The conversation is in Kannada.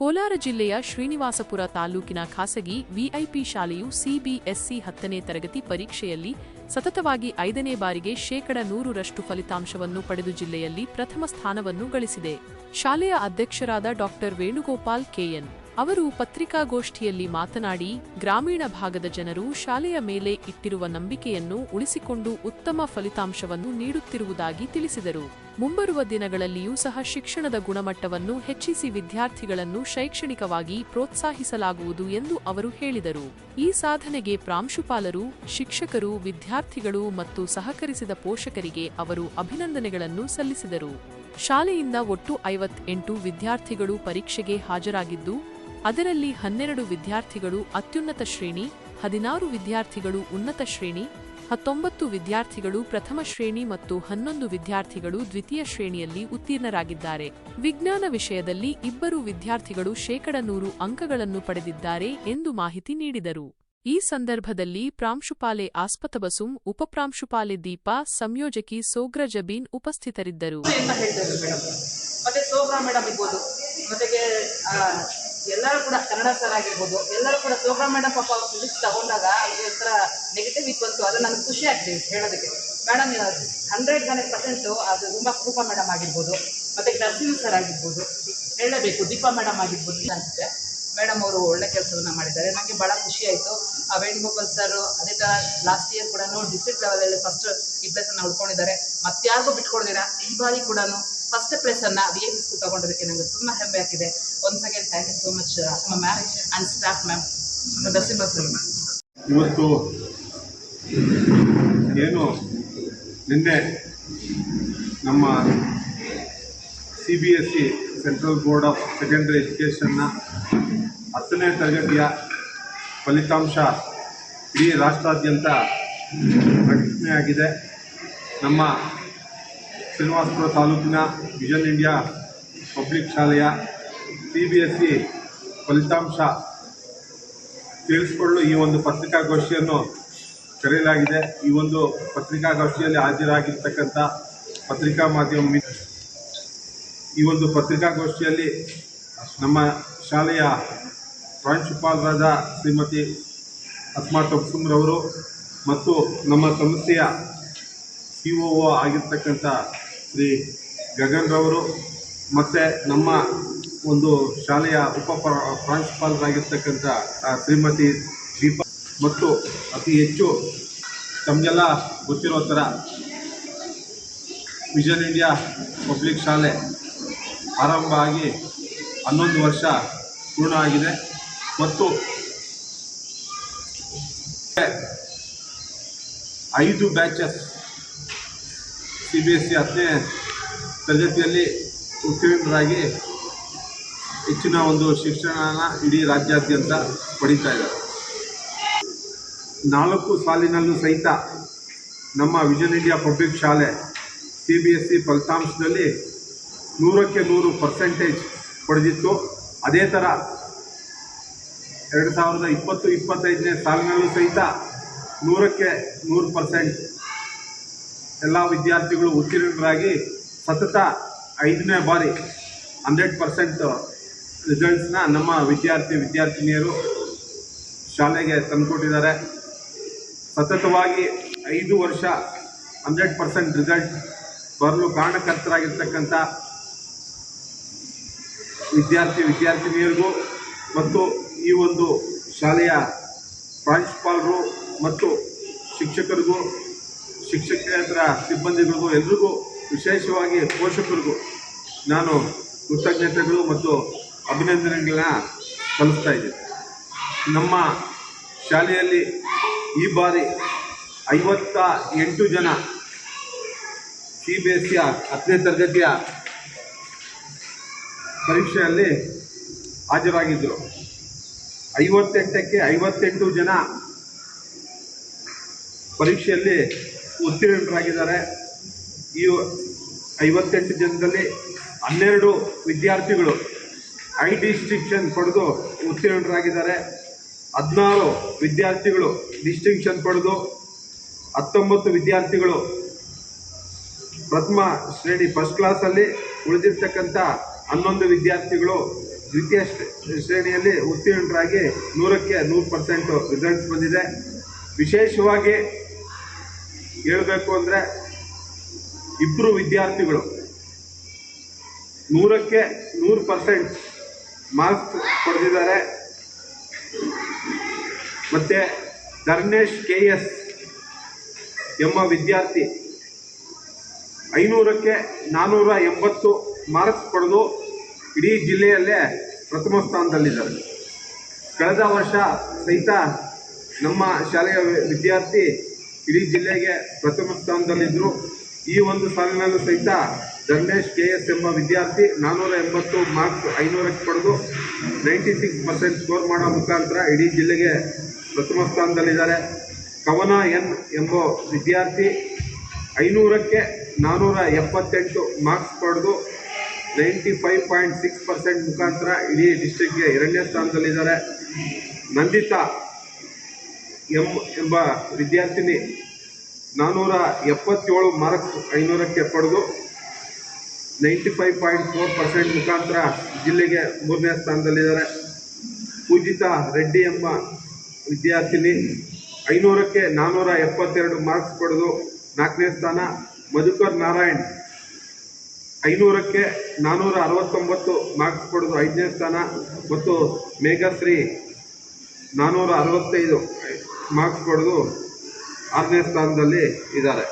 ಕೋಲಾರ ಜಿಲ್ಲೆಯ ಶ್ರೀನಿವಾಸಪುರ ತಾಲೂಕಿನ ಖಾಸಗಿ ವಿಐಪಿ ಶಾಲೆಯು ಸಿಬಿಎಸ್ಇ ಹತ್ತನೇ ತರಗತಿ ಪರೀಕ್ಷೆಯಲ್ಲಿ ಸತತವಾಗಿ ಐದನೇ ಬಾರಿಗೆ ಶೇಕಡ ನೂರರಷ್ಟು ಫಲಿತಾಂಶವನ್ನು ಪಡೆದು ಜಿಲ್ಲೆಯಲ್ಲಿ ಪ್ರಥಮ ಸ್ಥಾನವನ್ನು ಗಳಿಸಿದೆ. ಶಾಲೆಯ ಅಧ್ಯಕ್ಷರಾದ ಡಾಕ್ಟರ್ ವೇಣುಗೋಪಾಲ್ ಕೆಎನ್ ಅವರು ಪತ್ರಿಕಾಗೋಷ್ಠಿಯಲ್ಲಿ ಮಾತನಾಡಿ, ಗ್ರಾಮೀಣ ಭಾಗದ ಜನರು ಶಾಲೆಯ ಮೇಲೆ ಇಟ್ಟಿರುವ ನಂಬಿಕೆಯನ್ನು ಉಳಿಸಿಕೊಂಡು ಉತ್ತಮ ಫಲಿತಾಂಶವನ್ನು ನೀಡುತ್ತಿರುವುದಾಗಿ ತಿಳಿಸಿದರು. ಮುಂಬರುವ ದಿನಗಳಲ್ಲಿಯೂ ಸಹ ಶಿಕ್ಷಣದ ಗುಣಮಟ್ಟವನ್ನು ಹೆಚ್ಚಿಸಿ ವಿದ್ಯಾರ್ಥಿಗಳನ್ನು ಶೈಕ್ಷಣಿಕವಾಗಿ ಪ್ರೋತ್ಸಾಹಿಸಲಾಗುವುದು ಎಂದು ಅವರು ಹೇಳಿದರು. ಈ ಸಾಧನೆಗೆ ಪ್ರಾಂಶುಪಾಲರು, ಶಿಕ್ಷಕರು, ವಿದ್ಯಾರ್ಥಿಗಳು ಮತ್ತು ಸಹಕರಿಸಿದ ಪೋಷಕರಿಗೆ ಅವರು ಅಭಿನಂದನೆಗಳನ್ನು ಸಲ್ಲಿಸಿದರು. ಶಾಲೆಯಿಂದ ಒಟ್ಟು ಐವತ್ತೆಂಟು ವಿದ್ಯಾರ್ಥಿಗಳು ಪರೀಕ್ಷೆಗೆ ಹಾಜರಾಗಿದ್ದು ಅದರಲ್ಲಿ ಹನ್ನೆರಡು ವಿದ್ಯಾರ್ಥಿಗಳು ಅತ್ಯುನ್ನತ ಶ್ರೇಣಿ, ಹದಿನಾರು ವಿದ್ಯಾರ್ಥಿಗಳು ಉನ್ನತ ಶ್ರೇಣಿ, ಹತ್ತೊಂಬತ್ತು ವಿದ್ಯಾರ್ಥಿಗಳು ಪ್ರಥಮ ಶ್ರೇಣಿ ಮತ್ತು ಹನ್ನೊಂದು ವಿದ್ಯಾರ್ಥಿಗಳು ದ್ವಿತೀಯ ಶ್ರೇಣಿಯಲ್ಲಿ ಉತ್ತೀರ್ಣರಾಗಿದ್ದಾರೆ. ವಿಜ್ಞಾನ ವಿಷಯದಲ್ಲಿ ಇಬ್ಬರು ವಿದ್ಯಾರ್ಥಿಗಳು ಶೇಕಡ ನೂರು ಅಂಕಗಳನ್ನು ಪಡೆದಿದ್ದಾರೆ ಎಂದು ಮಾಹಿತಿ ನೀಡಿದರು. ಈ ಸಂದರ್ಭದಲ್ಲಿ ಪ್ರಾಂಶುಪಾಲೆ ಆಸ್ಪತಬಸುಂ, ಉಪಪ್ರಾಂಶುಪಾಲೆ ದೀಪಾ, ಸಂಯೋಜಕಿ ಸೋಗ್ರ ಜಬೀನ್ ಉಪಸ್ಥಿತರಿದ್ದರು. ಎಲ್ಲರೂ ಕೂಡ ಕನ್ನಡ ಸರ್ ಆಗಿರ್ಬೋದು, ಎಲ್ಲರೂ ಕೂಡ ಶೋಭಾ ಮೇಡಮ್ ಪಾಪ ಫಿಸಿಕ್ಸ್ ತಗೊಂಡಾಗ ಅವ್ರಿಗೆ ಒಂಥರ ನೆಗೆಟಿವ್ ಇತ್ತು ಅಂತ ಅದು ನನಗೆ ಖುಷಿ ಆಗ್ತೀವಿ ಹೇಳೋದಕ್ಕೆ. ಮೇಡಮ್ ಹಂಡ್ರೆಡ್ ಹಂಡ್ರೆಡ್ ಪರ್ಸೆಂಟು ಅದು ತುಂಬ ರೂಪಾ ಮೇಡಮ್ ಆಗಿರ್ಬೋದು, ಮತ್ತೆ ನರ್ಸಿಂಗ್ ಸರ್ ಆಗಿರ್ಬೋದು, ಹೇಳಬೇಕು, ದೀಪಾ ಮೇಡಮ್ ಆಗಿರ್ಬೋದು ಅನ್ಸುತ್ತೆ. ಮೇಡಮ್ ಅವರು ಒಳ್ಳೆ ಕೆಲಸವನ್ನು ಮಾಡಿದ್ದಾರೆ ನನಗೆ ಭಾಳ ಖುಷಿ ಆಯಿತು. ಆ ವೇಣುಗೋಪಾಲ್ ಸರ್ ಅದೇ ಥರ ಲಾಸ್ಟ್ ಇಯರ್ ಕೂಡ ಡಿಸ್ಟ್ರಿಕ್ಟ್ ಲೆವೆಲಲ್ಲಿ ಫಸ್ಟ್ ಈ ಪ್ಲೇಸನ್ನು ಉಳ್ಕೊಂಡಿದ್ದಾರೆ ಮತ್ತಾರಿಗೂ ಬಿಟ್ಕೊಡ್ದಿರ ಈ ಬಾರಿ ಕೂಡ ಫಸ್ಟ್ ಪ್ಲೇಸನ್ನು ವಿ ಎ ಸ್ಕೂಲ್ ತಗೊಂಡಿದ್ದಕ್ಕೆ ನನಗೆ ತುಂಬ ಹೆಮ್ಮೆ ಆಗಿದೆ. Once again thank you so much ಅಸಮ ma'am and staff ma'am Narasimha sir ಇವತ್ತು ಏನು ನಿನ್ನೆ ನಮ್ಮ C B S C central board of secondary ಎಜುಕೇಷನ್ನ ಹತ್ತನೇ ತರಗತಿಯ ಫಲಿತಾಂಶ ಇಡೀ ರಾಷ್ಟ್ರಾದ್ಯಂತ ಪ್ರಕಟಣೆಯಾಗಿದೆ. ನಮ್ಮ ಶ್ರೀನಿವಾಸಪುರ ತಾಲೂಕಿನ ವಿಷನ್ ಇಂಡಿಯಾ ಪಬ್ಲಿಕ್ ಶಾಲೆಯ ಸಿ ಬಿ ಎಸ್ ಸಿ ಫಲಿತಾಂಶ ತಿಳಿಸಿಕೊಳ್ಳಲು ಈ ಒಂದು ಪತ್ರಿಕಾಗೋಷ್ಠಿಯನ್ನು ಕರೆಯಲಾಗಿದೆ. ಈ ಒಂದು ಪತ್ರಿಕಾಗೋಷ್ಠಿಯಲ್ಲಿ ಹಾಜರಾಗಿರ್ತಕ್ಕಂಥ ಪತ್ರಿಕಾ ಮಾಧ್ಯಮ ಈ ಒಂದು ಪತ್ರಿಕಾಗೋಷ್ಠಿಯಲ್ಲಿ ನಮ್ಮ ಶಾಲೆಯ ಪ್ರಾಂಶುಪಾಲರಾದ ಶ್ರೀಮತಿ ಅಸ್ಮಾ ತಬ್ಸುಮ್ರವರು ಮತ್ತು ನಮ್ಮ ಸಂಸ್ಥೆಯ ಸಿ ಒ ಆಗಿರ್ತಕ್ಕಂಥ ಶ್ರೀ ಗಗನ್ ರವರು ಮತ್ತು ನಮ್ಮ ಒಂದು ಶಾಲೆಯ ಉಪ ಪ್ರ- ಪ್ರಾಂಶುಪಾಲರಾಗಿರ್ತಕ್ಕಂಥ ಶ್ರೀಮತಿ ದೀಪ ಮತ್ತು ಅತಿ ಹೆಚ್ಚು ತಮಗೆಲ್ಲ ಗೊತ್ತಿರೋ ಥರ ವಿಷನ್ ಇಂಡಿಯಾ ಪಬ್ಲಿಕ್ ಶಾಲೆ ಆರಂಭ ಆಗಿ ಹನ್ನೊಂದು ವರ್ಷ ಪೂರ್ಣ ಆಗಿದೆ. ಮತ್ತು ಐದು batches C B S C ಹತ್ತನೇ ತರಗತಿಯಲ್ಲಿ ಉತ್ತೀರ್ಣರಾಗಿ ಹೆಚ್ಚಿನ ಒಂದು ಶಿಕ್ಷಣನ ಇಡೀ ರಾಜ್ಯಾದ್ಯಂತ ಪಡೀತಾ ಇದ್ದಾರೆ. ನಾಲ್ಕು ಸಾಲಿನಲ್ಲೂ ಸಹಿತ ನಮ್ಮ ವಿಜನ್ ಇಂಡಿಯಾ ಪಬ್ಲಿಕ್ ಶಾಲೆ ಸಿ ಬಿ ಎಸ್ ಸಿ ಫಲಿತಾಂಶದಲ್ಲಿ ನೂರಕ್ಕೆ ನೂರು ಪರ್ಸೆಂಟೇಜ್ ಪಡೆದಿತ್ತು. ಅದೇ ಥರ ಎರಡು ಸಾವಿರದ ಇಪ್ಪತ್ತು, ಇಪ್ಪತ್ತೈದನೇ ಸಾಲಿನಲ್ಲೂ ಸಹಿತ ನೂರಕ್ಕೆ ನೂರು ಪರ್ಸೆಂಟ್ ಎಲ್ಲ ವಿದ್ಯಾರ್ಥಿಗಳು ಉತ್ತೀರ್ಣರಾಗಿ ಸತತ ಐದನೇ ಬಾರಿ ಹಂಡ್ರೆಡ್ ಪರ್ಸೆಂಟ್ ರಿಸಲ್ಟ್ಸ್ನ ನಮ್ಮ ವಿದ್ಯಾರ್ಥಿ ವಿದ್ಯಾರ್ಥಿನಿಯರು ಶಾಲೆಗೆ ತಂದುಕೊಟ್ಟಿದ್ದಾರೆ. ಸತತವಾಗಿ ಐದು ವರ್ಷ ಹಂಡ್ರೆಡ್ ಪರ್ಸೆಂಟ್ ರಿಸಲ್ಟ್ ಬರಲು ಕಾರಣಕರ್ತರಾಗಿರ್ತಕ್ಕಂಥ ವಿದ್ಯಾರ್ಥಿ ವಿದ್ಯಾರ್ಥಿನಿಯರಿಗೂ ಮತ್ತು ಈ ಒಂದು ಶಾಲೆಯ ಪ್ರಾಂಶುಪಾಲರು ಮತ್ತು ಶಿಕ್ಷಕರಿಗೂ ಸಿಬ್ಬಂದಿಗಳಿಗೂ ಎಲ್ರಿಗೂ ವಿಶೇಷವಾಗಿ ಪೋಷಕರಿಗೂ ನಾನು ಕೃತಜ್ಞತೆಗಳು ಮತ್ತು ಅಭಿನಂದನೆಗಳನ್ನ ಸಲ್ಲಿಸ್ತಾ ಇದ್ದೀನಿ. ನಮ್ಮ ಶಾಲೆಯಲ್ಲಿ ಈ ಬಾರಿ ಐವತ್ತ ಎಂಟು ಜನ ಸಿ ಬಿ ಎಸ್ ಸಿಯ ಹತ್ತನೇ ತರಗತಿಯ ಪರೀಕ್ಷೆಯಲ್ಲಿ ಹಾಜರಾಗಿದ್ದರು. ಐವತ್ತೆಂಟಕ್ಕೆ ಐವತ್ತೆಂಟು ಜನ ಪರೀಕ್ಷೆಯಲ್ಲಿ ಉತ್ತೀರ್ಣರಾಗಿದ್ದಾರೆ. ಈ ಐವತ್ತೆಂಟು ಜನದಲ್ಲಿ ಹನ್ನೆರಡು ವಿದ್ಯಾರ್ಥಿಗಳು ಐ ಡಿಸ್ಟಿಂಕ್ಷನ್ ಪಡೆದು ಉತ್ತೀರ್ಣರಾಗಿದ್ದಾರೆ. ಹದಿನಾರು ವಿದ್ಯಾರ್ಥಿಗಳು ಡಿಸ್ಟಿಂಕ್ಷನ್ ಪಡೆದು, ಹತ್ತೊಂಬತ್ತು ವಿದ್ಯಾರ್ಥಿಗಳು ಪ್ರಥಮ ಶ್ರೇಣಿ ಫಸ್ಟ್ ಕ್ಲಾಸಲ್ಲಿ ಉಳಿದಿರ್ತಕ್ಕಂಥ ಹನ್ನೊಂದು ವಿದ್ಯಾರ್ಥಿಗಳು ದ್ವಿತೀಯ ಶ್ರೇಣಿಯಲ್ಲಿ ಉತ್ತೀರ್ಣರಾಗಿ ನೂರಕ್ಕೆ ನೂರು ಪರ್ಸೆಂಟು ರಿಸಲ್ಟ್ಸ್ ಬಂದಿದೆ. ವಿಶೇಷವಾಗಿ ಹೇಳಬೇಕು ಅಂದರೆ ಇಬ್ಬರು ವಿದ್ಯಾರ್ಥಿಗಳು. ನೂರಕ್ಕೆ ನೂರು ಪರ್ಸೆಂಟ್ ಮಾರ್ಕ್ಸ್ ಪಡೆದಿದ್ದಾರೆ. ಮತ್ತು ಧರ್ಮೇಶ್ ಕೆ ಎಸ್ ಎಂಬ ವಿದ್ಯಾರ್ಥಿ ಐನೂರಕ್ಕೆ ನಾನ್ನೂರ ಎಂಬತ್ತು ಮಾರ್ಕ್ಸ್ ಪಡೆದು ಇಡೀ ಜಿಲ್ಲೆಯಲ್ಲೇ ಪ್ರಥಮ ಸ್ಥಾನದಲ್ಲಿದ್ದಾರೆ. ಕಳೆದ ವರ್ಷ ಸಹಿತ ನಮ್ಮ ಶಾಲೆಯ ವಿದ್ಯಾರ್ಥಿ ಇಡೀ ಜಿಲ್ಲೆಗೆ ಪ್ರಥಮ ಸ್ಥಾನದಲ್ಲಿದ್ದರು ಈ ಒಂದು ಸಾಲಿನಲ್ಲೂ ಸಹಿತ ಧರ್ಮೇಶ್, ಕೆ ಎಸ್ ಎಂಬ ವಿದ್ಯಾರ್ಥಿ ನಾನ್ನೂರ ಎಂಬತ್ತು ಮಾರ್ಕ್ಸ್ ಐನೂರಕ್ಕೆ ಪಡೆದು ನೈಂಟಿ ಸಿಕ್ಸ್ ಪರ್ಸೆಂಟ್ ಸ್ಕೋರ್ ಮಾಡೋ ಮುಖಾಂತರ ಇಡೀ ಜಿಲ್ಲೆಗೆ ಪ್ರಥಮ ಸ್ಥಾನದಲ್ಲಿದ್ದಾರೆ. ಕವನ ಎನ್ ಎಂಬ ವಿದ್ಯಾರ್ಥಿ ಐನೂರಕ್ಕೆ ನಾನ್ನೂರ ಎಪ್ಪತ್ತೆಂಟು ಮಾರ್ಕ್ಸ್ ಪಡೆದು ninety five point six percent ಮುಖಾಂತರ ಇಡೀ ಡಿಸ್ಟ್ರಿಕ್ಗೆ ಎರಡನೇ ಸ್ಥಾನದಲ್ಲಿದ್ದಾರೆ. ನಂದಿತಾ ಎಂ ಎಂಬ ವಿದ್ಯಾರ್ಥಿನಿ ನಾನ್ನೂರ ಎಪ್ಪತ್ತೇಳು ಮಾರ್ಕ್ಸ್ ಐನೂರಕ್ಕೆ ಪಡೆದು ninety five point four percent ಮುಖಾಂತರ ಜಿಲ್ಲೆಗೆ ಮೂರನೇ ಸ್ಥಾನದಲ್ಲಿದ್ದಾರೆ. ಪೂಜಿತಾ ರೆಡ್ಡಿ ಎಂಬ ವಿದ್ಯಾರ್ಥಿನಿ ಐನೂರಕ್ಕೆ ನಾನ್ನೂರ ಎಪ್ಪತ್ತೆರಡು ಮಾರ್ಕ್ಸ್ ಪಡೆದು ನಾಲ್ಕನೇ ಸ್ಥಾನ. ಮಧುಕರ್ ನಾರಾಯಣ್ ಐನೂರಕ್ಕೆ ನಾನ್ನೂರ ಅರವತ್ತೊಂಬತ್ತು ಮಾರ್ಕ್ಸ್ ಪಡೆದು ಐದನೇ ಸ್ಥಾನ. ಮತ್ತು ಮೇಘಶ್ರೀ ನಾನ್ನೂರ ಅರವತ್ತೈದು ಮಾರ್ಕ್ಸ್ ಪಡೆದು ಆರನೇ ಸ್ಥಾನದಲ್ಲಿ ಇದ್ದಾರೆ.